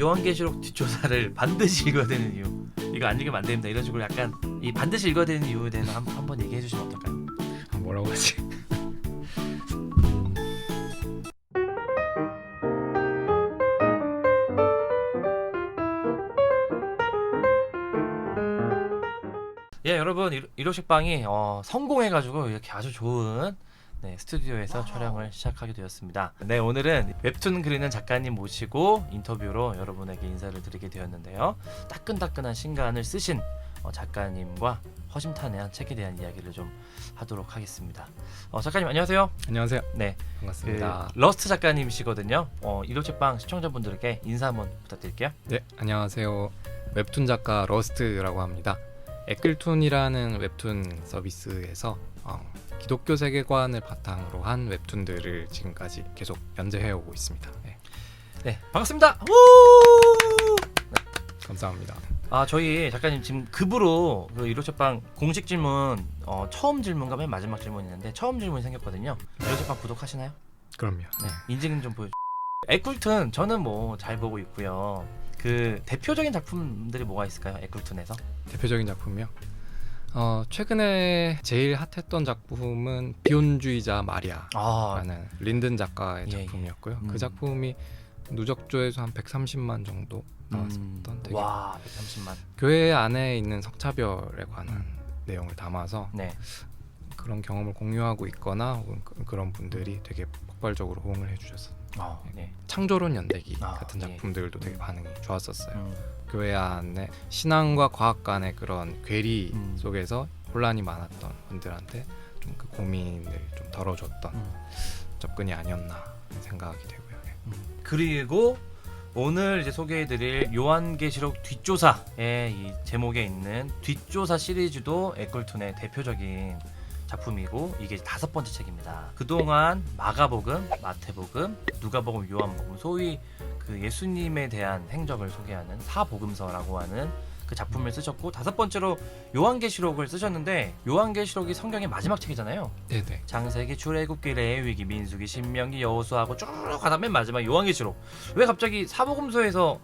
요한계시록 뒷조사를 반드시 읽어야 되는 이유 이거 안 읽으면 안 됩니다 이런 식으로 약간 이 반드시 읽어야 되는 이유에 대해서 한, 한번 얘기해 주시면 어떨까요? 아, 뭐라고 하지? 예 여러분 일- 일호식방이 어, 성공해가지고 이렇게 아주 좋은 네, 스튜디오에서 촬영을 시작하게 되었습니다. 네 오늘은 웹툰 그리는 작가님 모시고 인터뷰로 여러분에게 인사를 드리게 되었는데요. 따끈따끈한 신간을 쓰신 어, 작가님과 허심탄회한 책에 대한 이야기를 좀 하도록 하겠습니다. 어, 작가님 안녕하세요. 안녕하세요. 네, 그 반갑습니다. 러스트 작가님이시거든요. 어, 일호식방 시청자분들에게 인사 한번 부탁드릴게요. 네, 안녕하세요. 웹툰 작가 러스트라고 합니다. 에클툰이라는 웹툰 서비스에서 어, 기독교 세계관을 바탕으로 한 웹툰들을 지금까지 계속 연재해 오고 있습니다. 네, 네 반갑습니다. 우! 감사합니다. 아 저희 작가님 지금 급으로 그 이로책방 공식 질문 어, 처음 질문과 맨 마지막 질문 있는데 처음 질문이 생겼거든요. 이로책방 구독하시나요? 그럼요. 네 인증 좀 보여. 에쿨툰 저는 뭐 잘 보고 있고요. 그 대표적인 작품들이 뭐가 있을까요? 에쿨툰에서? 대표적인 작품이요. 어, 최근에 제일 핫했던 작품은 비혼주의자 마리아라는 아 린든 작가의 예, 예. 작품이었고요. 음. 그 작품이 누적 조회수 한 130만 정도 나왔었던 음, 되게 와 130만. 교회 안에 있는 성차별에 관한 음. 내용을 담아서 네. 그런 경험을 공유하고 있거나 그- 그런 분들이 되게 폭발적으로 호응을 해주셨어요. 어, 네. 창조론 연대기 아, 같은 예. 작품들도 되게 반응이 좋았었어요. 음, 교회 안에 신앙과 과학 간의 그런 괴리 음. 속에서 혼란이 많았던 분들한테 좀 그 고민을 좀 덜어줬던 음. 접근이 아니었나 생각이 되고요. 예. 그리고 오늘 이제 소개해드릴 요한계시록 뒷조사의 이 제목에 있는 뒷조사 시리즈도 에클툰의 대표적인 작품이고 이게 다섯 번째 책입니다. 그동안 마가복음, 마태복음, 누가복음, 요한복음 소위 그 예수님에 대한 행적을 소개하는 사복음서라고 하는 그 작품을 쓰셨고 다섯 번째로 요한계시록을 쓰셨는데 요한계시록이 성경의 마지막 책이잖아요. 네네. 장세기, 출애굽기, 레위기, 민수기, 신명기, 여호수아고 쭉 가다 맨 마지막 요한계시록. 왜 갑자기 사복음서에서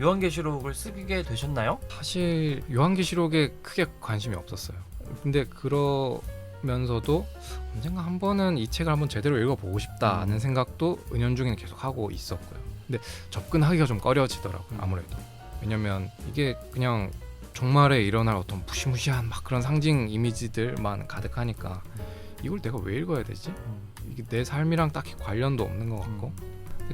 요한계시록을 쓰게 되셨나요? 사실 요한계시록에 크게 관심이 없었어요. 근데 그러 면서도 언젠가 한 번은 이 책을 한번 제대로 읽어보고 싶다는 음. 생각도 은연중에 계속 하고 있었고요. 근데 접근하기가 좀 꺼려지더라고요. 음. 아무래도 왜냐면 이게 그냥 종말에 일어날 어떤 무시무시한 막 그런 상징 이미지들만 가득하니까 이걸 내가 왜 읽어야 되지? 이게 내 삶이랑 딱히 관련도 없는 것 같고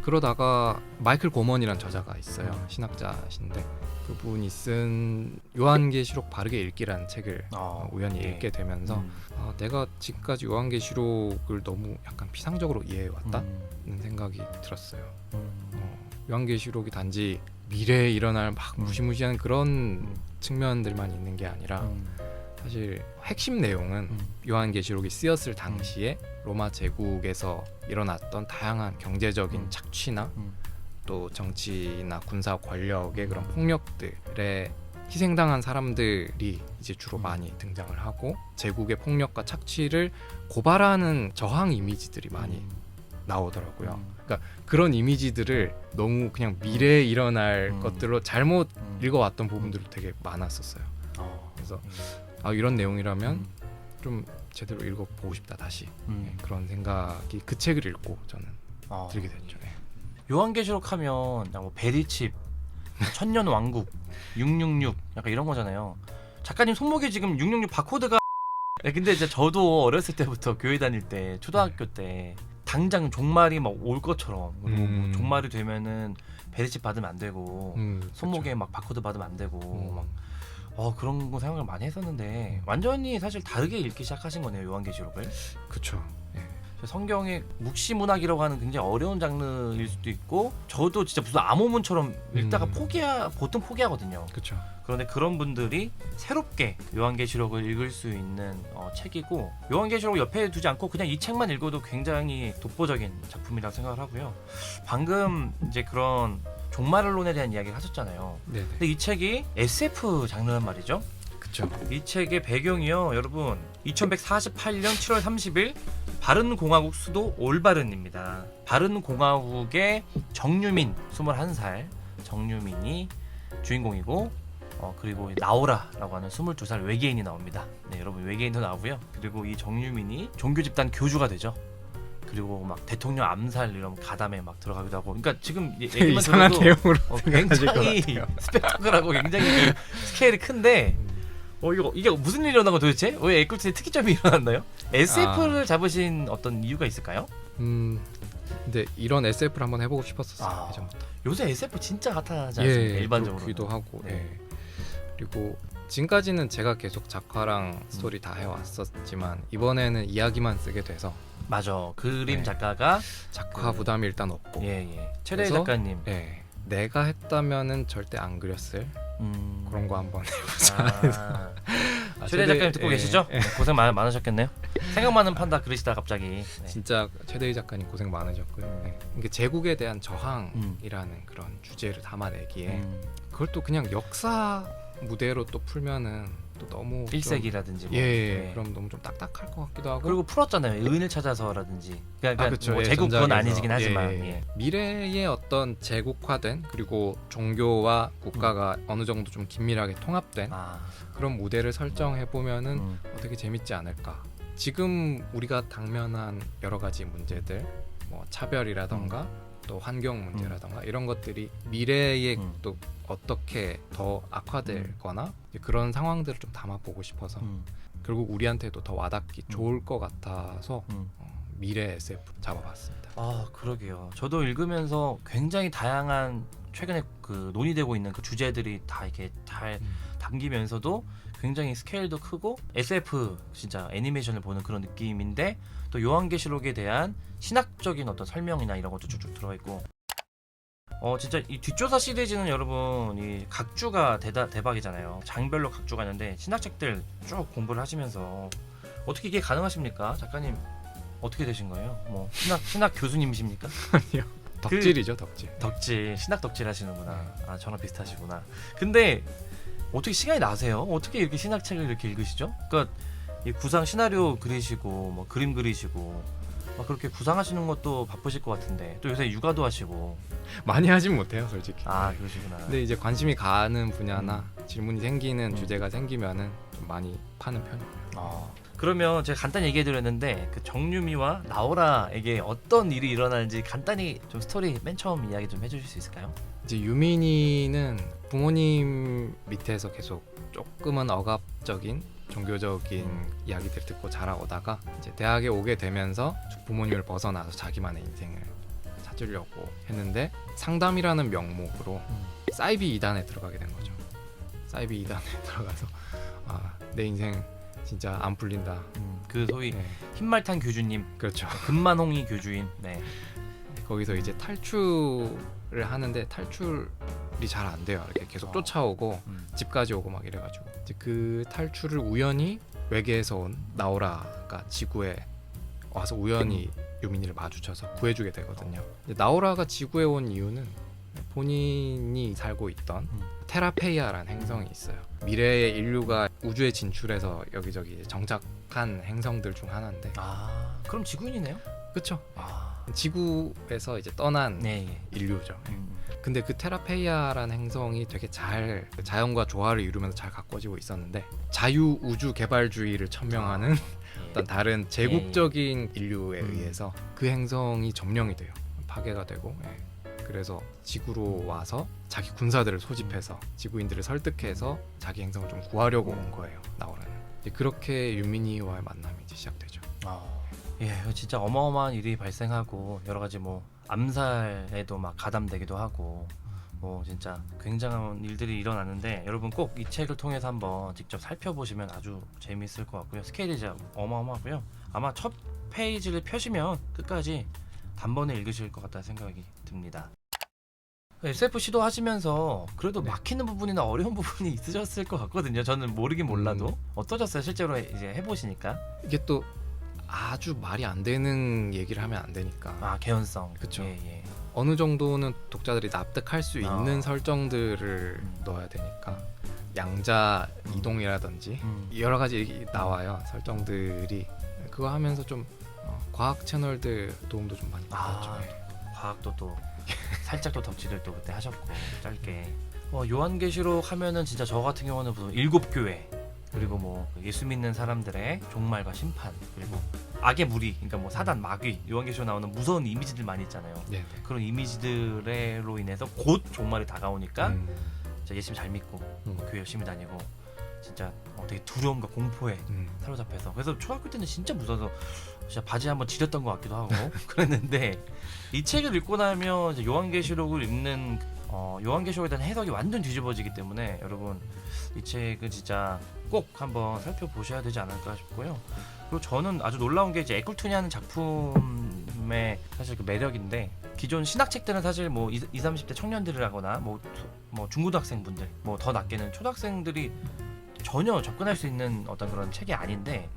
그러다가 마이클 고먼이란 저자가 있어요 음. 신학자신데 그분이 쓴 요한계시록 바르게 읽기라는 책을 어, 우연히 예. 읽게 되면서 음. 아, 내가 지금까지 요한계시록을 너무 약간 피상적으로 이해해왔다는 음. 생각이 들었어요 음. 어, 요한계시록이 단지 미래에 일어날 막 음. 무시무시한 그런 음. 측면들만 있는 게 아니라 음. 사실 핵심 내용은 음. 요한계시록이 쓰였을 당시에 로마 제국에서 일어났던 다양한 경제적인 음. 착취나 음. 또 정치나 군사 권력의 그런 폭력들에 희생당한 사람들이 이제 주로 음. 많이 등장을 하고 제국의 폭력과 착취를 고발하는 저항 이미지들이 많이 음. 나오더라고요. 음. 그러니까 그런 이미지들을 너무 그냥 미래에 일어날 음. 것들로 잘못 음. 읽어왔던 부분들도 되게 많았었어요. 어. 그래서 아 이런 내용이라면 음. 좀 제대로 읽어보고 싶다 다시 음. 네, 그런 생각이 그 책을 읽고 저는 어. 들게 됐죠. 네. 요한계시록 하면 그냥 뭐 베리칩, 천년 왕국, 666 약간 이런 거잖아요. 작가님 손목에 지금 666 바코드가 네, 근데 이제 저도 어렸을 때부터 교회 다닐 때 초등학교 때 당장 종말이 막 올 것처럼 그리고 뭐 음. 종말이 되면은 베리칩 받으면 안 되고 음, 손목에 막 바코드 받으면 안 되고 그쵸. 막 어, 그런 거 생각을 많이 했었는데 완전히 사실 다르게 읽기 시작하신 거네요 요한계시록을. 그쵸. 예. 성경의 묵시 문학이라고 하는 굉장히 어려운 장르일 수도 있고 저도 진짜 무슨 암호문처럼 읽다가 음. 포기하 보통 포기하거든요. 그쵸. 그런데 그런 분들이 새롭게 요한계시록을 읽을 수 있는 어, 책이고 요한계시록 옆에 두지 않고 그냥 이 책만 읽어도 굉장히 독보적인 작품이라고 생각을 하고요. 방금 이제 그런 종말론에 대한 이야기를 하셨잖아요. 네네. 근데 이 책이 SF 장르란 말이죠. 그쵸. 이 책의 배경이요, 여러분. 2148년 7월 30일 바른 공화국 수도 올바른입니다. 바른 공화국의 정유민 21살 정유민이 주인공이고 어 그리고 나오라라고 하는 22살 외계인이 나옵니다. 네, 여러분 외계인도 나오고요. 그리고 이 정유민이 종교 집단 교주가 되죠. 그리고 막 대통령 암살 이런 가담에 막 들어가기도 하고. 그러니까 지금 얘- 얘기만 이상한 들어도 내용으로 어, 생각하실 것 굉장히 같아요. 스펙타클하고 굉장히 그 스케일이 큰데 어 이거 이게 무슨 일이 일어난 거 도대체? 왜 에클트의 특이점이 일어났나요? SF를 잡으신 어떤 이유가 있을까요? 음, 근데 이런 SF를 한번 해보고 싶었었어요. 아, 예전부터. 요새 SF 진짜 핫하지 않습니까? 일반적으로. 그렇기도 하고. 네. 예. 그리고 지금까지는 제가 계속 작화랑 스토리 다 해왔었지만 이번에는 이야기만 쓰게 돼서 맞아. 그림 네. 작가가 작화 그- 부담이 일단 없고. 예 예. 최대 그래서- 작가님. 예. 내가 했다면은 절대 안 그렸을 음. 그런 거 한번 해보자. 아, 아, 최대 작가님 듣고 예, 계시죠? 예. 네, 고생 많, 많으셨겠네요. 생각 많은 판다 그러시다 갑자기. 네. 진짜 최대희 작가님 고생 많으셨고요. 예. 이게 제국에 대한 저항이라는 그런 주제를 담아내기에 음, 그걸 또 그냥 역사 무대로 또 풀면은 또 너무 좀- 1세기라든지 뭐. 예, 네. 그럼 너무 좀 딱딱할 것 같기도 하고 그리고 풀었잖아요. 의인을 찾아서라든지. 그러니까, 아, 그쵸. 뭐 예, 제국 그건 전작에서. 아니긴 하지만. 예, 예. 예. 미래의 어떤 제국화된 그리고 종교와 국가가 어느 정도 좀 긴밀하게 통합된 아, 그런 무대를 설정해 보면은 음, 어떻게 재밌지 않을까. 지금 우리가 당면한 여러 가지 문제들, 뭐 차별이라던가 또 환경 문제라던가 이런 것들이 미래에 음. 또 어떻게 더 악화될거나 이제 그런 상황들을 좀 담아보고 싶어서 음, 결국 우리한테도 더 와닿기 음. 좋을 것 같아서 음. 어, 미래 SF 잡아봤습니다. 아 그러게요. 저도 읽으면서 굉장히 다양한 최근에 그 논의되고 있는 그 주제들이 다 이렇게 잘 음. 담기면서도 굉장히 스케일도 크고 SF 진짜 애니메이션을 보는 그런 느낌인데 또 요한계시록에 대한 신학적인 어떤 설명이나 이런 것도 쭉쭉 들어가 있고. 어 진짜 이 뒷조사 시리즈는 여러분 이 각주가 대다, 대박이잖아요. 장별로 각주가 있는데 신학책들 쭉 공부를 하시면서 어떻게 이게 가능하십니까? 작가님 어떻게 되신 거예요? 뭐 신학 신학 교수님이십니까? 덕질이죠, 덕질. 덕질 신학 덕질 하시는구나. 네. 아 저랑 비슷하시구나. 근데 어떻게 시간이 나세요 어떻게 이렇게 신학책을 이렇게 읽으시죠 그러니까 이 구상 시나리오 그리시고 뭐 그림 그리시고 막 그렇게 구상하시는 것도 바쁘실 것 같은데 또 요새 육아도 하시고 많이 하진 못해요, 솔직히. 아 네. 그러시구나 근데 이제 관심이 가는 분야나 질문이 생기는 음. 주제가 생기면은 좀 많이 파는 편이에요. 어, 그러면 제가 간단히 얘기해 드렸는데 그 정유미와 나오라에게 어떤 일이 일어나는지 간단히 좀 스토리 맨 처음 이야기 좀 해주실 수 있을까요? 이제 유민이는 부모님 밑에서 계속 조금은 억압적인 종교적인 음. 이야기들 듣고 자라오다가 이제 대학에 오게 되면서 부모님을 벗어나서 자기만의 인생을 찾으려고 했는데 상담이라는 명목으로 사이비 이단에 들어가게 된 거죠. 사이비 이단에 들어가서 아, 내 인생 진짜 안 풀린다. 음, 그 소위 네, 흰말탄 교주님 그렇죠. 금만홍이 교주인 네. 거기서 이제 탈출을 하는데 탈출 이 잘 안 돼요. 이렇게 계속 어. 쫓아오고 음. 집까지 오고 막 이래가지고 이제 그 탈출을 우연히 외계에서 온 나오라가 지구에 와서 우연히 유민이를 마주쳐서 구해주게 되거든요. 이제 나오라가 지구에 온 이유는 본인이 살고 있던 음. 테라페이아라는 행성이 있어요. 미래의 인류가 우주에 진출해서 여기저기 정착한 행성들 중 하나인데, 아 그럼 지구인이네요? 그렇죠? 아 지구에서 이제 떠난 네. 예. 인류죠. 음. 근데 그 테라페이아라는 행성이 되게 잘그 자연과 조화를 이루면서 잘 가꿔지고 있었는데 자유 우주 개발주의를 천명하는 어떤 다른 제국적인 인류에 음. 의해서 그 행성이 점령이 돼요. 파괴가 되고. 예. 그래서 지구로 와서 자기 군사들을 소집해서 지구인들을 설득해서 자기 행성을 좀 구하려고 온 거예요. 나오라는. 이제 그렇게 유민이와의 만남이 이제 시작되죠. 아, 예, 진짜 어마어마한 일이 발생하고 여러 가지 뭐 암살에도 막 가담되기도 하고 뭐 진짜 굉장한 일들이 일어나는데 여러분 꼭 이 책을 통해서 한번 직접 살펴보시면 아주 재미있을 것 같고요. 스케일이 진짜 어마어마하고요. 아마 첫 페이지를 펴시면 끝까지 단번에 읽으실 것 같다는 생각이 듭니다. SF 시도하시면서 그래도 네. 막히는 부분이나 어려운 부분이 있으셨을 것 같거든요. 저는 모르긴 몰라도 음. 어떠셨어요? 실제로 이제 해보시니까 이게 또 아주 말이 안 되는 얘기를 하면 안 되니까 아 개연성 그쵸. 예, 예. 어느 정도는 독자들이 납득할 수 있는 아. 설정들을 음. 넣어야 되니까 양자 음. 이동이라든지 음. 여러 가지 얘기 나와요 설정들이 그거 하면서 좀 어, 과학 채널들 도움도 좀 많이 아. 받았죠. 예. 과학도 또 살짝 또 덕질을 또 그때 하셨고 짧게 어, 요한계시록 하면은 진짜 저 같은 경우는 무슨 일곱 교회 그리고 뭐 예수 믿는 사람들의 종말과 심판 그리고 악의 무리 그러니까 뭐 사단 마귀 요한계시록 나오는 무서운 이미지들 많이 있잖아요 네. 그런 이미지들로 인해서 곧 종말이 다가오니까 음. 진짜 예수님 잘 믿고 음. 교회 열심히 다니고 진짜 어, 되게 두려움과 공포에 음. 사로잡혀서 그래서 초등학교 때는 진짜 무서워서 진짜 바지 한번 지렸던 것 같기도 하고 그랬는데 이 책을 읽고 나면 이제 요한계시록을 읽는 어, 요한계시록에 대한 해석이 완전 뒤집어지기 때문에 여러분 이 책은 진짜 꼭 한번 살펴보셔야 되지 않을까 싶고요. 그리고 저는 아주 놀라운 게 이제 에쿨투니하는 작품의 사실 그 매력인데 기존 신학책들은 사실 뭐 20, 30대 청년들이라거나 뭐, 뭐 중고등학생분들 뭐 더 낮게는 초등학생들이 전혀 접근할 수 있는 어떤 그런 책이 아닌데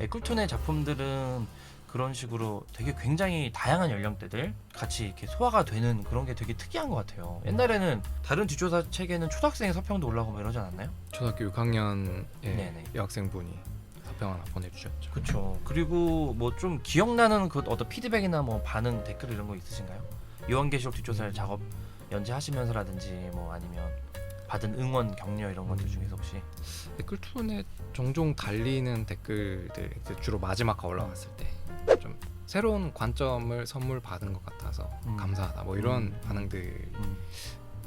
에쿨톤의 작품들은 그런 식으로 되게 굉장히 다양한 연령대들 같이 이렇게 소화가 되는 그런 게 되게 특이한 것 같아요. 옛날에는 다른 뒷조사 책에는 초등학생 서평도 올라오고 뭐 이러지 않았나요? 초등학교 6학년의 네네. 여학생분이 서평 하나 보내주셨죠. 그렇죠. 그리고 뭐 좀 기억나는 그 어떤 피드백이나 뭐 반응 댓글 이런 거 있으신가요? 요한계시록 뒷조사를 작업 연재하시면서라든지 뭐 아니면 받은 응원 격려 이런 것들 중에서 혹시 댓글툰에 종종 달리는 댓글들 이제 주로 마지막 가 올라왔을 때좀 새로운 관점을 선물 받은 것 같아서 음. 감사하다 뭐 이런 음. 반응들이 음,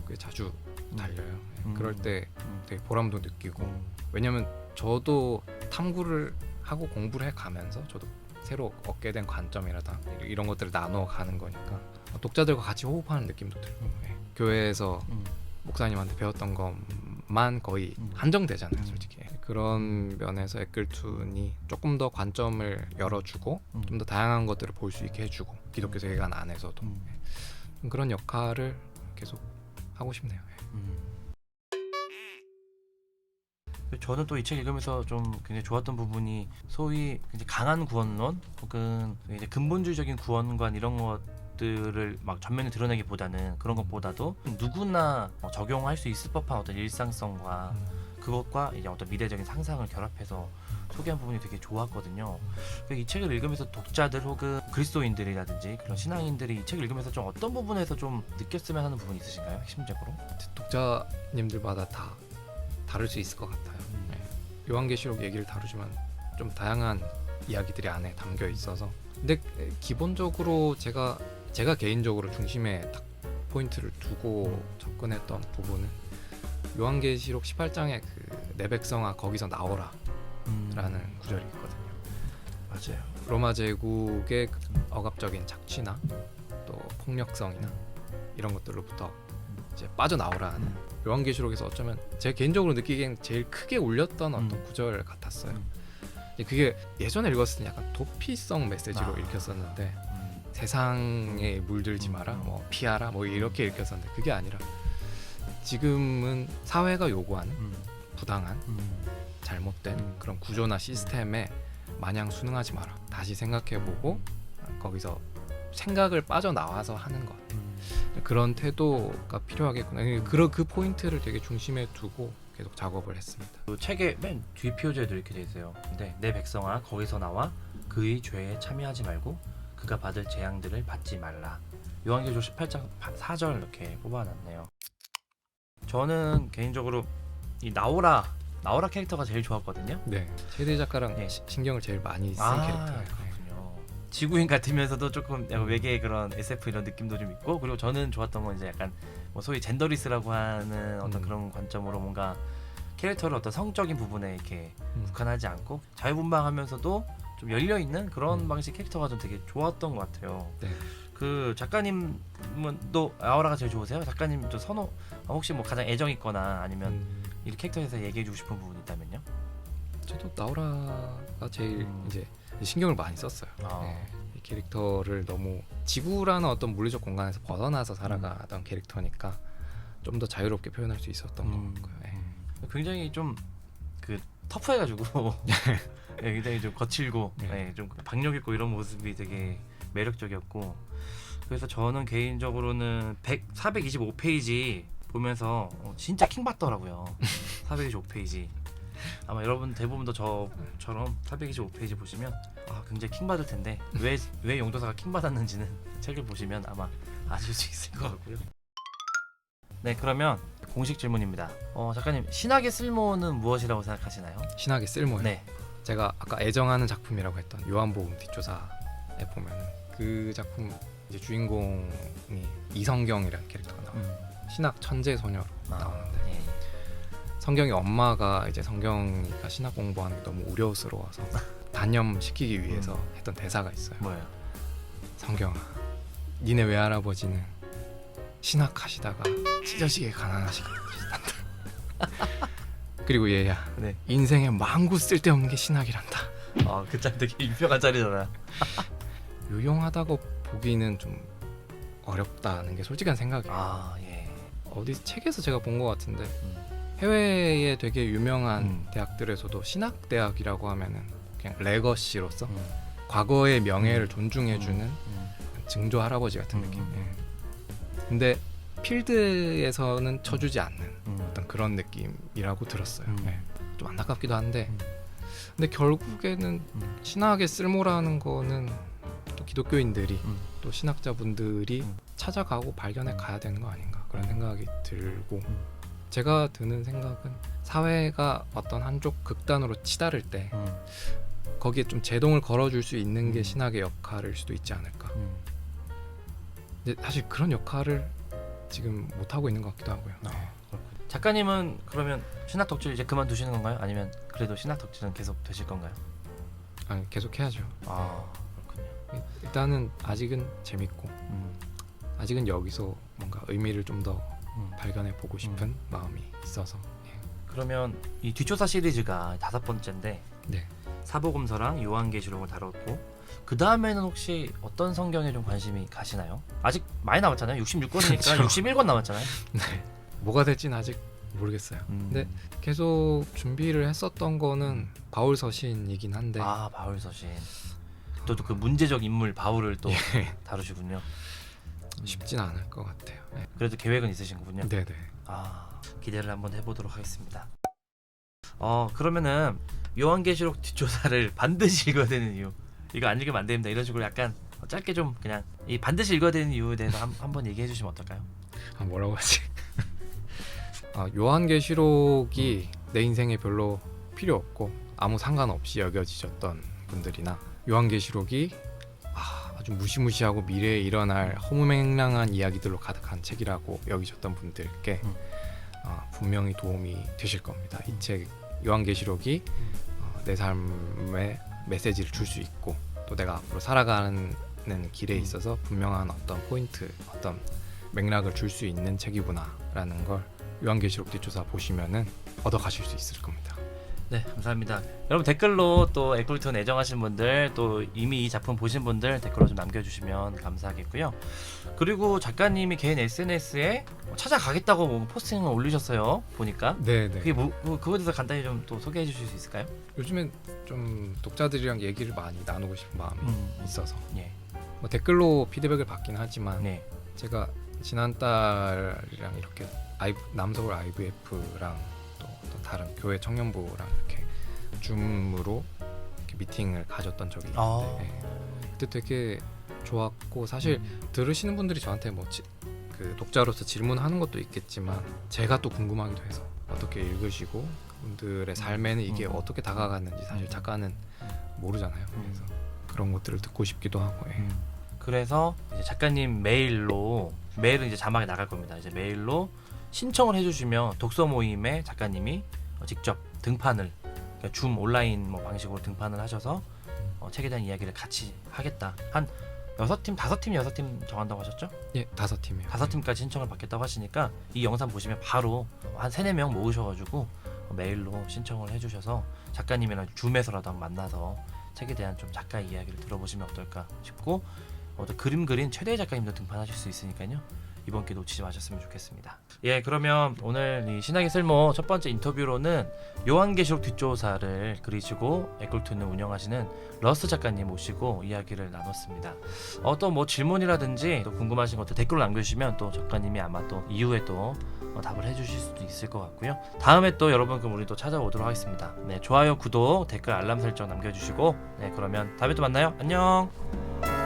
꽤 자주 달려요. 음. 그럴 때 음, 되게 보람도 느끼고 음, 왜냐면 저도 탐구를 하고 공부를 해 가면서 저도 새로 얻게 된 관점이라다 이런 것들을 나누어 가는 거니까 독자들과 같이 호흡하는 느낌도 들고 예. 교회에서 음. 목사님한테 배웠던 것만 거의 음. 한정되잖아요 음. 솔직히 그런 면에서 에클툰이 조금 더 관점을 열어주고 음. 좀더 다양한 것들을 볼 수 있게 해주고 기독교 세계관 안에서도 음. 예. 그런 역할을 계속 하고 싶네요 예. 음. 저는 또 이 책 읽으면서 좀 굉장히 좋았던 부분이 소위 이제 강한 구원론 혹은 이제 근본주의적인 구원관 이런 것 들을 막 전면에 드러내기보다는 그런 것보다도 누구나 어, 적용할 수 있을 법한 어떤 일상성과 그것과 이제 어떤 미래적인 상상을 결합해서 소개한 부분이 되게 좋았거든요. 그이 책을 읽으면서 독자들 혹은 그리스도인들이라든지 그런 신앙인들이 이 책을 읽으면서 좀 어떤 부분에서 좀 느꼈으면 하는 부분이 있으신가요? 핵심적으로? 독자님들마다 다 다를 수 있을 것 같아요. 예. 요한계시록 얘기를 다루지만 좀 다양한 이야기들이 안에 담겨 있어서 근데 기본적으로 제가 제가 개인적으로 중심에 딱 포인트를 두고 접근했던 부분은 요한계시록 18장에 그 내 백성아 거기서 나오라 라는 음. 구절이 있거든요. 맞아요. 로마 제국의 그 억압적인 착취나 또 폭력성이나 이런 것들로부터 이제 빠져나오라는 음. 요한계시록에서 어쩌면 제 개인적으로 느끼기엔 제일 크게 울렸던 어떤 음. 구절 같았어요. 음. 근데 그게 예전에 읽었을 때 약간 도피성 메시지로 아. 읽혔었는데 음. 세상에 물들지 음. 마라, 뭐 피하라, 뭐 이렇게 읽혔었는데 그게 아니라 지금은 사회가 요구하는 음. 부당한 음. 잘못된 음. 그런 구조나 시스템에 마냥 순응하지 마라. 다시 생각해보고 거기서 생각을 빠져나와서 하는 것. 음. 그런 태도가 필요하겠구나. 그런 그 포인트를 되게 중심에 두고 계속 작업을 했습니다. 그 책의 맨 뒷 표지에도 이렇게 돼 있어요. 근데 내 백성아 거기서 나와 그의 죄에 참여하지 말고 그가 받을 재앙들을 받지 말라. 요한계시록 18장 4절 이렇게 뽑아놨네요. 저는 개인적으로 이 나오라 나오라 캐릭터가 제일 좋았거든요. 네, 최대 작가랑 네. 시- 신경을 제일 많이 쓴 아, 캐릭터예요. 그렇군요. 지구인 같으면서도 조금 약간 외계 그런 SF 이런 느낌도 좀 있고 그리고 저는 좋았던 건 이제 약간 뭐 소위 젠더리스라고 하는 어떤 음. 그런 관점으로 뭔가 캐릭터를 어떤 성적인 부분에 이렇게 음. 국한하지 않고 자유분방하면서도 좀 열려 있는 그런 음. 방식 캐릭터가 좀 되게 좋았던 것 같아요. 네. 그 작가님은 또 아우라가 제일 좋으세요? 작가님 또 선호 아, 혹시 뭐 가장 애정 있거나 아니면 음, 이 캐릭터에서 얘기해주고 싶은 부분 이 있다면요? 저도 나오라가 제일 음. 이제 신경을 많이 썼어요. 아. 네, 이 캐릭터를 너무 지구라는 어떤 물리적 공간에서 벗어나서 살아가던 캐릭터니까 좀 더 자유롭게 표현할 수 있었던 음. 것 같고요. 네. 굉장히 좀그 터프해가지고 네, 굉장히 좀 거칠고 네. 네, 좀 박력 있고 이런 모습이 되게 매력적이었고 그래서 저는 개인적으로는 100, 425페이지 보면서 어, 진짜 킹 받더라고요 425페이지 아마 여러분 대부분도 저처럼 425페이지 보시면 아 굉장히 킹 받을 텐데 왜 왜 용도사가 킹 받았는지는 책을 보시면 아마 아실 수 있을 것 같고요. 네, 그러면 공식 질문입니다. 어, 작가님 신학의 쓸모는 무엇이라고 생각하시나요? 신학의 쓸모요. 네. 제가 아까 애정하는 작품이라고 했던 요한복음 뒷조사에 보면은 그 작품 이제 주인공이 이성경이라는 캐릭터가 나와요. 음. 신학 천재 소녀로 아, 나오는데 네. 성경이 엄마가 이제 성경이가 신학 공부하는 게 너무 우려스러워서 단념시키기 위해서 음. 했던 대사가 있어요. 뭐예요? 성경아, 니네 외할아버지는 신학하시다가 찢어지게 가난하시겠다. 그리고 얘야, 네. 인생에 망구 쓸데없는 게 신학이란다. 아, 그 짤 되게 유명한 짤이잖아요. 유용하다고 보기는 좀 어렵다는 게 솔직한 생각이에요. 아, 예. 어디 책에서 제가 본 것 같은데 음. 해외에 되게 유명한 음. 대학들에서도 신학 대학이라고 하면은 그냥 레거시로서 음. 과거의 명예를 음. 존중해주는 음. 증조 할아버지 같은 음. 느낌. 예. 근데 필드에서는 쳐주지 않는 음. 어떤 그런 느낌이라고 들었어요. 음. 예. 좀 안타깝기도 한데, 음. 근데 결국에는 음. 신학의 쓸모라는 거는 또 기독교인들이 음. 또 신학자분들이 음. 찾아가고 발견해 가야 되는 거 아닌가 그런 생각이 들고 음. 제가 드는 생각은 사회가 어떤 한쪽 극단으로 치달을 때 음. 거기에 좀 제동을 걸어줄 수 있는 게 음. 신학의 역할일 수도 있지 않을까. 음. 근데 사실 그런 역할을 지금 못 하고 있는 것 같기도 하고요. 네. 작가님은 그러면 신학 덕질 이제 그만두시는 건가요? 아니면 그래도 신학 덕질은 계속 되실 건가요? 아니, 계속 해야죠. 아 그렇군요. 일단은 아직은 재밌고 음. 아직은 여기서 뭔가 의미를 좀더 음. 발견해 보고 싶은 마음이 있어서 예. 그러면 이 뒷조사 시리즈가 다섯 번째인데 네. 사복음서랑 요한계시록을 다뤘고 그 다음에는 혹시 어떤 성경에 좀 관심이 가시나요? 아직 많이 남았잖아요. 66권이니까 그렇죠. 61권 남았잖아요. 네. 뭐가 될지는 아직 모르겠어요. 음. 네. 계속 준비를 했었던 거는 바울 서신이긴 한데 아 바울 서신 또 그 문제적 인물 바울을 또 예. 다루시군요. 쉽진 않을 것 같아요. 네. 그래도 계획은 있으신 거군요. 네네. 아 기대를 한번 해보도록 하겠습니다. 어 그러면은 요한계시록 뒷조사를 반드시 읽어야 되는 이유 이거 안 읽으면 안 됩니다 이런 식으로 약간 짧게 좀 그냥 이 반드시 읽어야 되는 이유에 대해서 한, 한번 얘기해 주시면 어떨까요? 아 뭐라고 하지? 아, 요한계시록이 내 인생에 별로 필요 없고 아무 상관없이 여겨지셨던 분들이나 요한계시록이 아, 아주 무시무시하고 미래에 일어날 허무맹랑한 이야기들로 가득한 책이라고 여기셨던 분들께 음. 아, 분명히 도움이 되실 겁니다. 이 책 요한계시록이 어, 내 삶에 메시지를 줄 수 있고 또 내가 앞으로 살아가는 길에 음. 있어서 분명한 어떤 포인트, 어떤 맥락을 줄 수 있는 책이구나라는 걸 요한계시록 뒷조사 보시면은 얻어 가실 수 있을 겁니다. 네 감사합니다. 여러분 댓글로 또 에클톤 애정하신 분들 또 이미 이 작품 보신 분들 댓글로 좀 남겨주시면 감사하겠고요. 그리고 작가님이 개인 SNS에 찾아가겠다고 뭐 포스팅을 올리셨어요. 보니까 네, 네. 그게 뭐, 뭐 그거에 대해서 간단히 좀 또 소개해 주실 수 있을까요? 요즘엔 좀 독자들이랑 얘기를 많이 나누고 싶은 마음이 음. 있어서 예. 뭐 댓글로 피드백을 받긴 하지만 네. 제가 지난 달이랑 이렇게 아이, 남서울 IVF랑 다른 교회 청년부랑 이렇게 줌으로 이렇게 미팅을 가졌던 적이 있는데 아. 예. 그때 되게 좋았고 사실 음. 들으시는 분들이 저한테 뭐그 독자로서 질문하는 것도 있겠지만 제가 또 궁금하기도 해서 어떻게 읽으시고 그분들의 삶에는 이게 음. 어떻게 다가갔는지 사실 음. 작가는 모르잖아요. 음. 그래서 그런 것들을 듣고 싶기도 하고 예. 그래서 이제 작가님 메일로 메일은 이제 자막에 나갈 겁니다. 이제 메일로 신청을 해주시면 독서 모임에 작가님이 어, 직접 등판을 그러니까 줌 온라인 뭐 방식으로 등판을 하셔서 어, 책에 대한 이야기를 같이 하겠다. 한 여섯 팀, 다섯 팀, 여섯 팀 정한다고 하셨죠? 예, 다섯 팀이요. 다섯 팀까지 신청을 받겠다고 하시니까 이 영상 보시면 바로 한 세네 명 모으셔가지고 메일로 신청을 해주셔서 작가님이랑 줌에서라도 한번 만나서 책에 대한 좀 작가 이야기를 들어보시면 어떨까 싶고 어, 또 그림 그린 최대 작가님도 등판하실 수 있으니까요 이번 기회 놓치지 마셨으면 좋겠습니다. 예, 그러면 오늘 이 신학의 쓸모 첫 번째 인터뷰로는 요한계시록 뒷조사를 그리시고 에클툰을 운영하시는 러스 작가님 모시고 이야기를 나눴습니다. 어, 또 뭐 질문이라든지 또 궁금하신 것들 댓글로 남겨주시면 또 작가님이 아마 또 이후에 또 어, 답을 해주실 수도 있을 것 같고요. 다음에 또 여러분 그럼 우리 또 찾아오도록 하겠습니다. 네, 좋아요, 구독, 댓글, 알람 설정 남겨주시고 네, 그러면 다음에 또 만나요. 안녕.